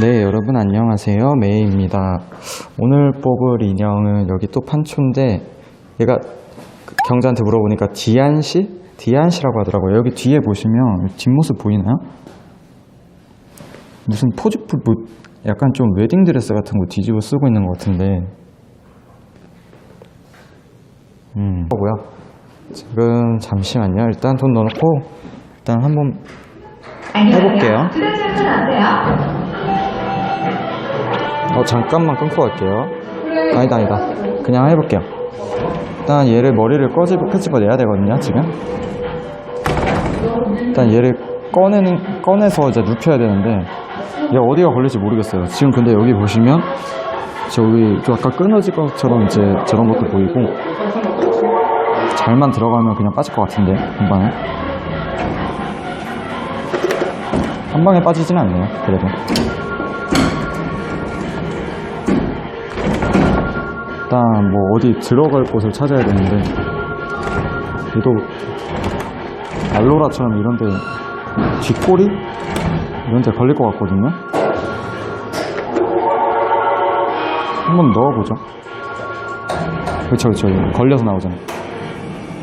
네, 여러분 안녕하세요. 메이입니다. 오늘 뽑을 인형은 여기 또 판초인데 얘가 경자한테 물어보니까 디안 씨? 디안 씨라고 하더라고요. 여기 뒤에 보시면 뒷모습 보이나요? 무슨 포즈 뭐 약간 좀 웨딩 드레스 같은 거 뒤집어 쓰고 있는 것 같은데 음, 뭐고요? 지금 잠시만요. 일단 돈 넣어놓고 일단 한번 해볼게요. 어, 잠깐만 끊고 갈게요. 아니다, 아니다. 그냥 해볼게요. 일단 얘를 머리를 꺼집, 끄집어 내야 되거든요, 지금. 일단 얘를 꺼내는, 꺼내서 이제 눕혀야 되는데, 얘 어디가 걸릴지 모르겠어요. 지금 근데 여기 보시면, 저기 좀 아까 끊어질 것처럼 이제 저런 것도 보이고, 잘만 들어가면 그냥 빠질 것 같은데, 한 방에. 한 방에 빠지진 않네요, 그래도. 일단 뭐 어디 들어갈 곳을 찾아야 되는데 얘도 알로라처럼 이런 데 뒷꼬리 이런 데 걸릴 것 같거든요. 한번 넣어보죠. 그쵸 그쵸 걸려서 나오잖아.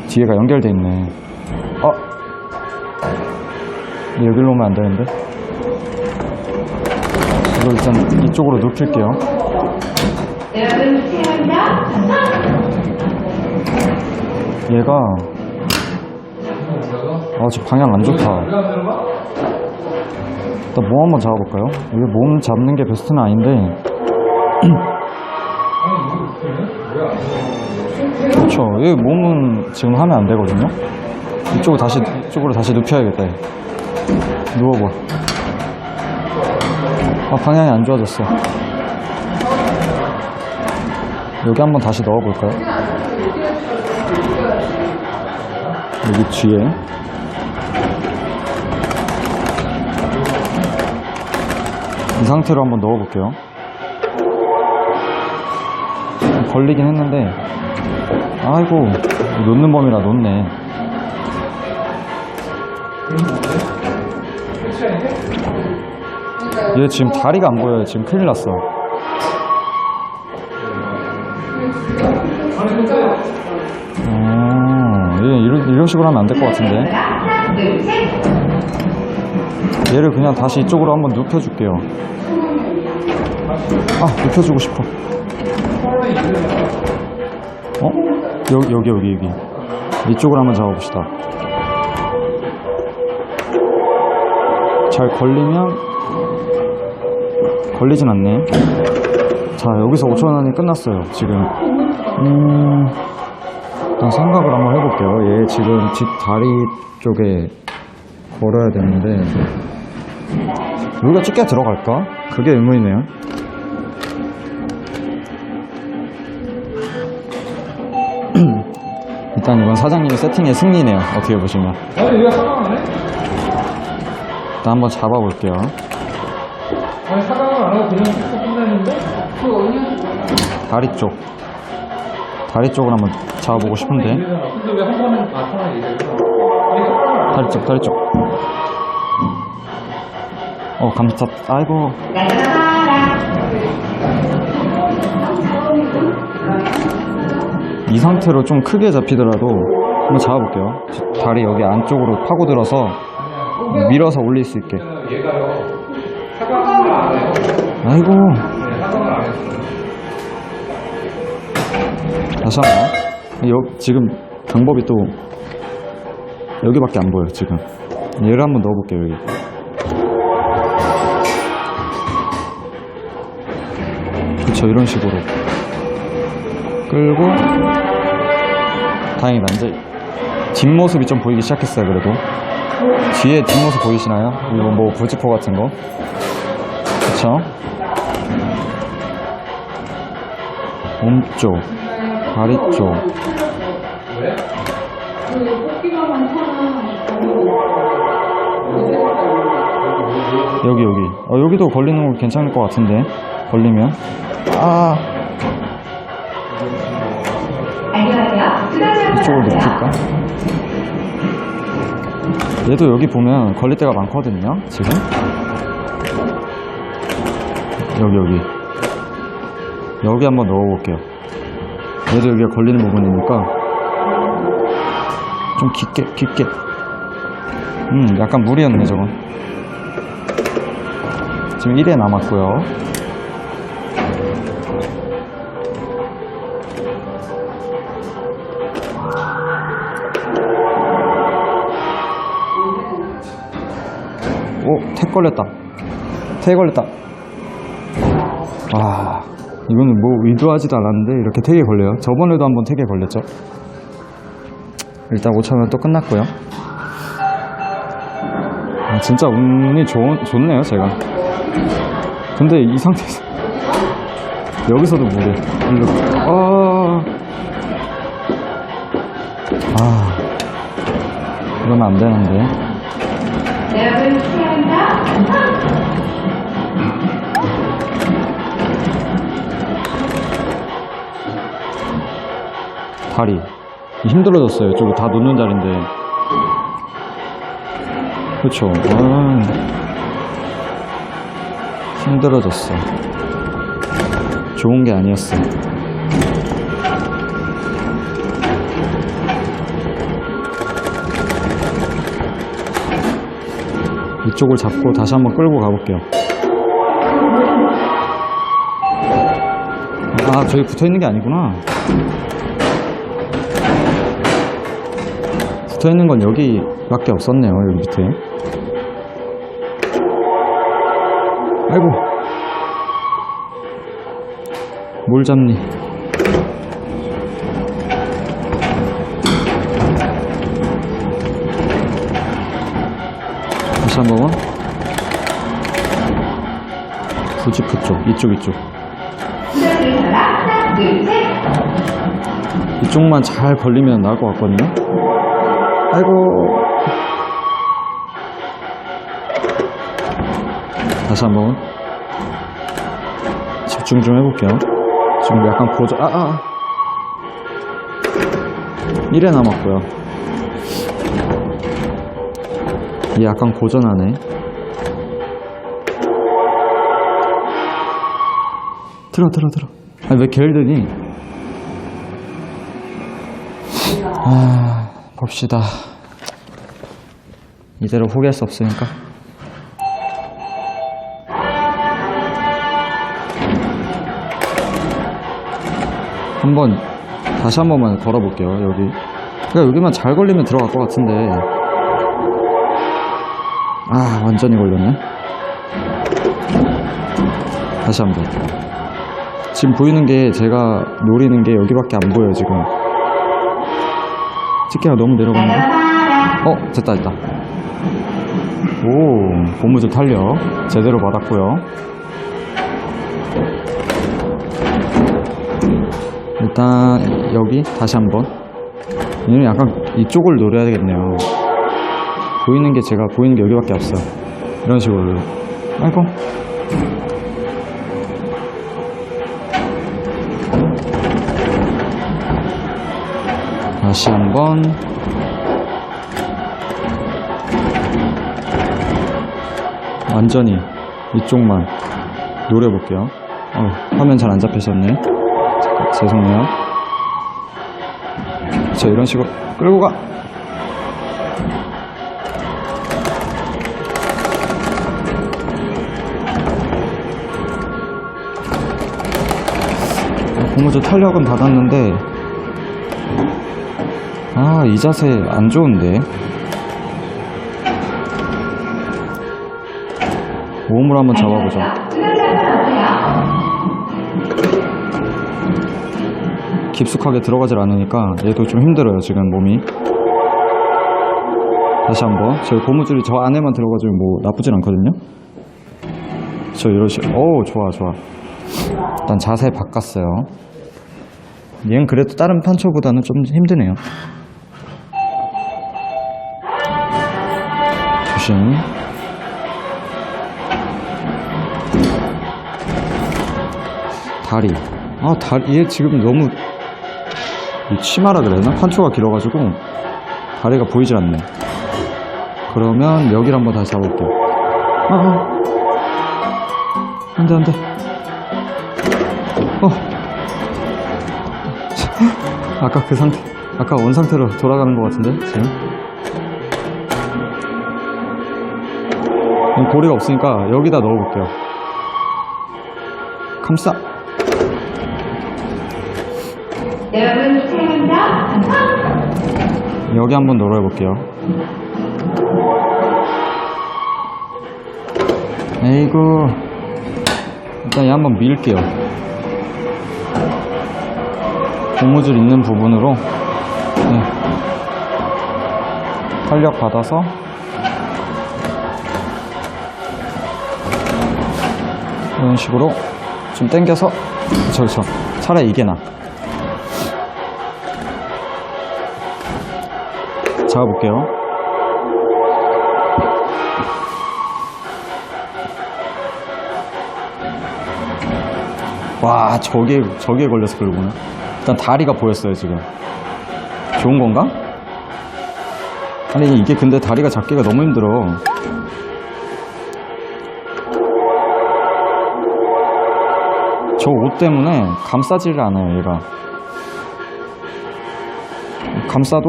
뒤에가 연결돼 있네. 어? 여기로 오면 안 되는데. 이거 일단 이쪽으로 눕힐게요. 얘가 아 지금 방향 안 좋다. 일단 몸 한번 잡아볼까요? 이게 몸 잡는 게 베스트는 아닌데. 그렇죠 이 몸은 지금 하면 안 되거든요? 이쪽으로 다시 이쪽으로 다시 눕혀야겠다 얘. 누워봐. 아 방향이 안 좋아졌어 여기 한번 다시 넣어볼까요? 여기 뒤에. 이 상태로 한번 넣어볼게요. 걸리긴 했는데 아이고 놓는 범위라 놓네. 얘 지금 다리가 안 보여요. 지금 큰일 났어 어, 얘 이런, 이런 식으로 하면 안 될 것 같은데 얘를 그냥 다시 이쪽으로 한번 눕혀줄게요. 아, 눕혀주고 싶어. 어? 여기, 여기, 여기, 여기. 이쪽으로 한번 잡아봅시다. 잘 걸리면, 걸리진 않네. 자, 여기서 5천원이 끝났어요, 지금. 음, 일단 생각을 한번 해볼게요. 얘 지금 뒷다리 쪽에 걸어야 되는데, 여기가 찢게 들어갈까? 그게 의문이네요. 일단 이건 사장님의 세팅의 승리네요. 어떻게 보시면. 아니 얘가 해? 일단 한번 잡아볼게요. 아니 사강을 안 하고 그냥 쭉 끝내는데? 다리 쪽. 다리 쪽을 한번 잡아보고 싶은데. 다리 쪽, 다리 쪽. 어, 감자, 아이고. 이 상태로 좀 크게 잡히더라도 한번 잡아볼게요. 다리 여기 안쪽으로 파고들어서 밀어서 올릴 수 있게. 아이고. 다시 한 번. 여, 지금 방법이 또 여기밖에 안 보여요, 지금. 얘를 한번 넣어볼게요, 여기. 그쵸, 이런 식으로. 끌고, 다행이다. 이제 뒷모습이 좀 보이기 시작했어요, 그래도. 뒤에 뒷모습 보이시나요? 이거 뭐 부지포 같은 거. 그쵸? 몸쪽, 다리 쪽. 여기 여기. 어 여기도 걸리는 거 괜찮을 것 같은데. 걸리면. 아 이쪽으로 눕힐까? 얘도 여기 보면 걸릴 때가 많거든요. 지금. 여기 여기 여기 한번 넣어볼게요 얘도 여기가 걸리는 부분이니까 좀 깊게 깊게 음 약간 무리였네 저건 지금 1회 남았고요 오, 택 걸렸다. 택 걸렸다. 와, 이거는 뭐 의도하지도 않았는데 이렇게 택에 걸려요. 저번에도 한번 택에 걸렸죠. 일단 5천원 또 끝났고요. 아, 진짜 운이 좋, 좋네요, 제가. 근데 이 상태에서 여기서도 무리. 일로. 아, 아, 이러면 안 되는데. 다리 힘들어졌어요. 이쪽이 다 놓는 자리인데. 그렇죠. 아, 힘들어졌어. 좋은 게 아니었어. 이쪽을 잡고 다시 한번 끌고 가볼게요. 아, 저기 붙어 있는 게 아니구나. 붙어 있는 건 여기밖에 없었네요. 여기 밑에. 아이고. 뭘 잡니? 다시 한 번. 굳이 그쪽, 이쪽, 이쪽. 이쪽만 잘 걸리면 나을 것 같거든요. 아이고. 다시 한번 집중 좀 해볼게요. 지금 약간 고전, 아, 아. 1회 남았고요. 얘 약간 고전하네. 들어, 들어, 들어. 아니, 왜 결드니? 아, 봅시다. 이대로 포기할 수 없으니까. 한번 다시 한 번만 걸어볼게요. 여기. 그러니까 여기만 잘 걸리면 들어갈 것 같은데. 아, 완전히 걸렸네. 다시 한 번. 지금 보이는 게 제가 노리는 게 여기밖에 안 보여요, 지금. 집게가 너무 내려가는데? 나가라. 어, 됐다, 됐다. 오, 고무줄 탄력. 제대로 받았고요. 일단, 여기, 다시 한 번. 얘는 약간 이쪽을 노려야 되겠네요. 보이는 게 제가 보이는 게 여기밖에 없어요. 이런 식으로. 아이고. 다시 한 번. 완전히 이쪽만 노려볼게요. 어, 화면 잘 안 잡히셨네. 죄송해요. 자, 이런 식으로 끌고 가. 어, 고무줄 탄력은 받았는데, 아, 이 자세 안 좋은데. 모음을 한번 잡아보자. 깊숙하게 들어가질 않으니까 얘도 좀 힘들어요 지금 몸이. 다시 한번. 저희 고무줄이 저 안에만 들어가지고 뭐 나쁘진 않거든요. 저 이런 식으로 오 좋아 좋아. 일단 자세 바꿨어요. 얘는 그래도 다른 판초보다는 좀 힘드네요 주신 다리. 아 다리 얘 지금 너무 치마라 그래야 되나? 판초가 길어가지고 다리가 보이질 않네. 그러면 여기를 한번 다시 잡아볼게요. 아, 아. 안돼 안돼. 어. 아까 그 상태 아까 원 상태로 돌아가는 것 같은데 지금? 이 고리가 없으니까 여기다 넣어볼게요. 감싸! 여러분 사랑합니다. 여기 한번 널어볼게요. 에이구. 일단 얘 한번 밀게요. 고무줄 있는 부분으로 네. 탄력 받아서 이런 식으로 좀 당겨서 그쵸 그쵸. 차라리 이게 나. 잡아볼게요. 와 저게 저기에 걸려서 그러구나. 일단 다리가 보였어요 지금. 좋은 건가? 아니 이게 근데 다리가 잡기가 너무 힘들어 저 옷 때문에 감싸지를 않아요 얘가. 감싸도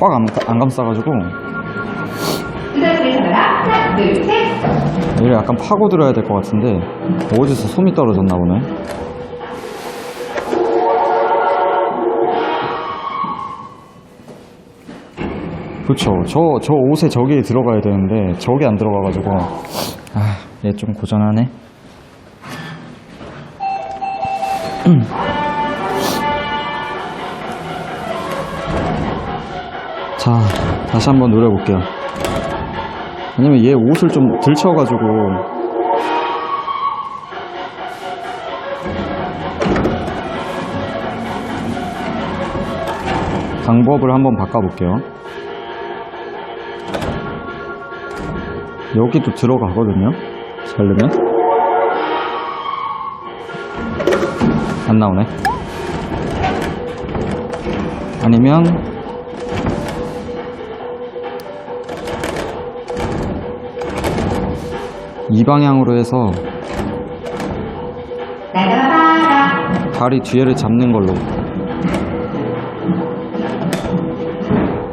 꽉 안 안 감싸가지고. 얘를 약간 파고들어야 될 것 같은데 어디서 솜이 떨어졌나 보네. 그쵸 저, 저 옷에 저기 들어가야 되는데 저기 안 들어가가지고. 아 얘 좀 고전하네 자 다시 한번 노려볼게요. 왜냐면 얘 옷을 좀 들쳐가지고. 방법을 한번 바꿔볼게요. 여기도 들어가거든요. 자르면 안 나오네. 아니면 이 방향으로 해서. 다리 뒤에를 잡는 걸로.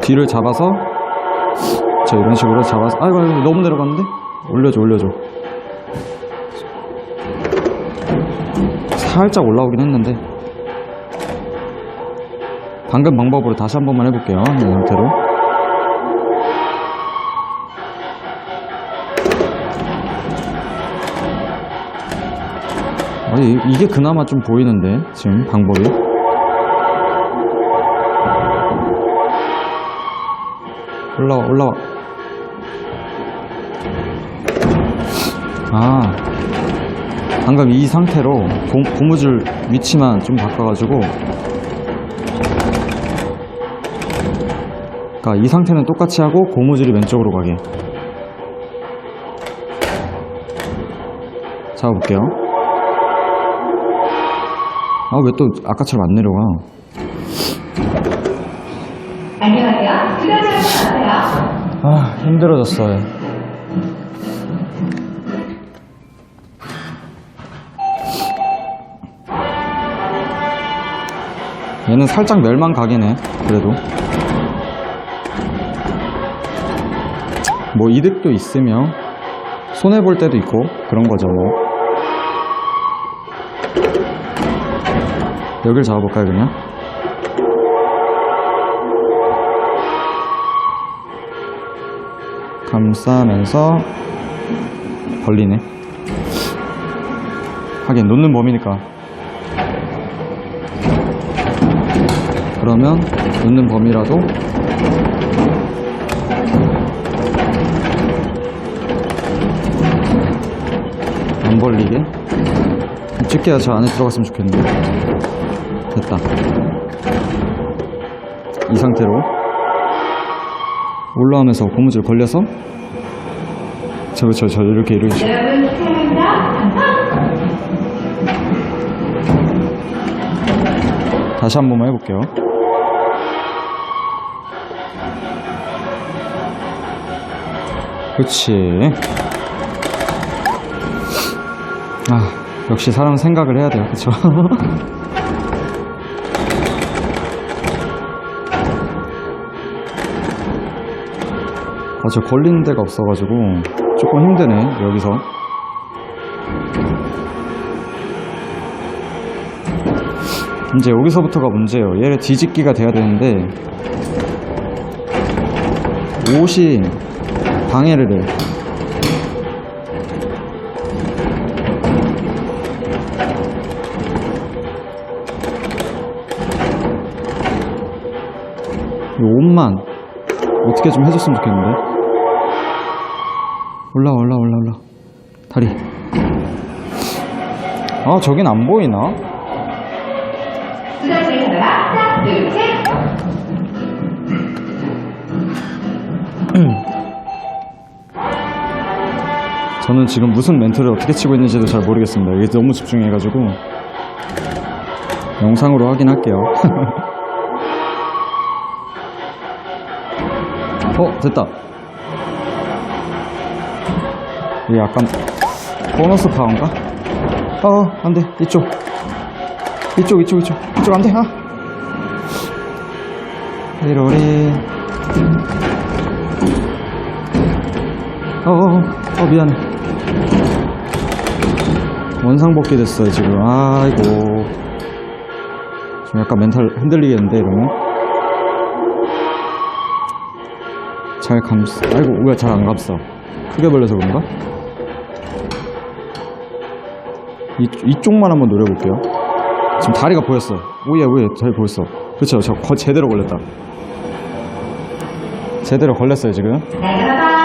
뒤를 잡아서 자 이런 식으로 잡아서 아이고 너무 내려갔는데? 올려줘 올려줘 살짝 올라오긴 했는데. 방금 방법으로 다시 한 번만 해볼게요 이 상태로. 아니 이- 이게 그나마 좀 보이는데 지금 방법이? 올라와 올라와. 아 방금 이 상태로 고, 고무줄 위치만 좀 바꿔가지고. 그러니까 이 상태는 똑같이 하고 고무줄이 왼쪽으로 가게. 잡아볼게요. 아 왜 또 아까처럼 안 내려가? 안녕하세요. 아 힘들어졌어요 얘는 살짝 멸망 각이네 그래도. 뭐 이득도 있으며 손해볼 때도 있고 그런 거죠 뭐. 여길 잡아볼까요 그냥? 감싸면서 벌리네. 하긴 놓는 범위니까 그러면 놓는 범위라도? 안 벌리게? 집게가 저 안에 들어갔으면 좋겠는데. 됐다. 이 상태로. 올라오면서 고무줄 걸려서? 저, 저, 저, 이렇게, 이렇게. 다시 한 번만 해볼게요. 그치. 아, 역시 사람 생각을 해야 돼요. 그쵸? 아, 저 걸리는 데가 없어가지고 조금 힘드네, 여기서. 이제 여기서부터가 문제예요. 얘를 뒤집기가 돼야 되는데, 옷이 방해를 해. 이 옷만 어떻게 좀 해줬으면 좋겠는데 올라 올라 올라 올라 다리 아 저긴 안 보이나? 하나, 둘, 셋. 저는 지금 무슨 멘트를 어떻게 치고 있는지도 잘 모르겠습니다. 이게 너무 집중해가지고 영상으로 확인할게요. 어 됐다. 이게 약간 보너스 파워인가? 어 안돼. 이쪽. 이쪽 이쪽 이쪽. 이쪽 안돼. 아. 이로리. 어어어 어, 미안해 원상복귀 됐어요 지금. 아이고. 지금 약간 멘탈 흔들리겠는데 이러면? 잘 감싸 아이고 왜 잘 안 감싸. 크게 벌려서 그런가? 이, 이쪽만 한번 노려볼게요. 지금 다리가 보였어. 오예 오예 잘 보였어. 그쵸 저 거- 제대로 걸렸다. 제대로 걸렸어요 지금. 날아가라.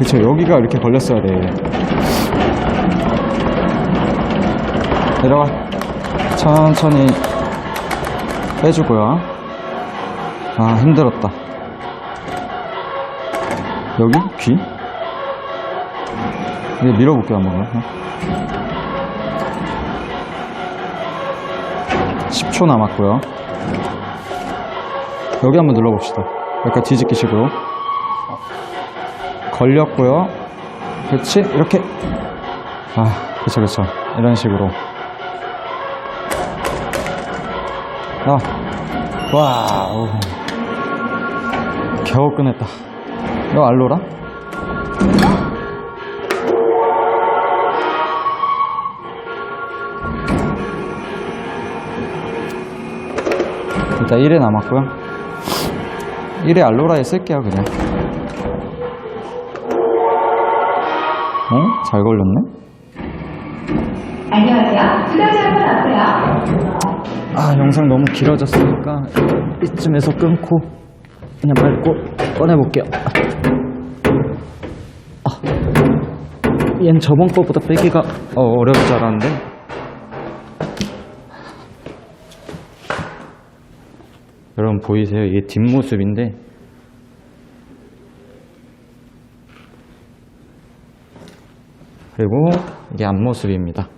그쵸 여기가 이렇게 걸렸어야 돼. 내려와. 천천히 빼주고요. 아 힘들었다. 여기? 귀? 이거 밀어볼게요 한번. 어? 10초 남았고요. 여기 한번 눌러봅시다. 약간 뒤집기 식으로 걸렸고요. 그렇지? 이렇게. 아 그쵸 그쵸. 이런 식으로. 아 와우. 겨우 끝냈다. 너 알로라? 일단 1회 남았고요. 1회 알로라에 쓸게요 그냥 어? 잘 걸렸네? 안녕하세요. 두 가지 한번 어때요? 아 영상 너무 길어졌으니까 이쯤에서 끊고 그냥 꺼, 꺼내볼게요 아, 얜 저번 거보다 빼기가 어, 어려울 줄 알았는데 여러분 보이세요? 이게 뒷모습인데 그리고 이게 앞모습입니다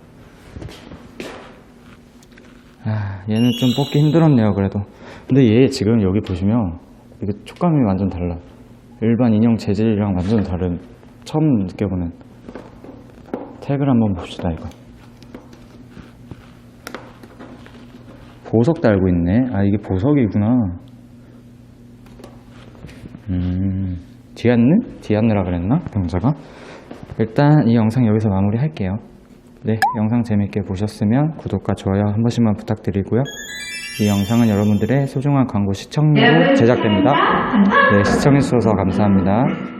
아, 얘는 좀 뽑기 힘들었네요, 그래도. 근데 얘 지금 여기 보시면 이게 촉감이 완전 달라. 일반 인형 재질이랑 완전 다른, 처음 느껴보는. 택을 한번 봅시다, 이거. 보석 달고 있네. 아, 이게 보석이구나. 음, 디안느? 디안느라 그랬나? 병자가? 일단 이 영상 여기서 마무리 할게요. 네, 영상 재밌게 보셨으면 구독과 좋아요 한 번씩만 부탁드리고요. 이 영상은 여러분들의 소중한 광고 시청료로 여러분 제작됩니다. 네, 시청해주셔서 감사합니다.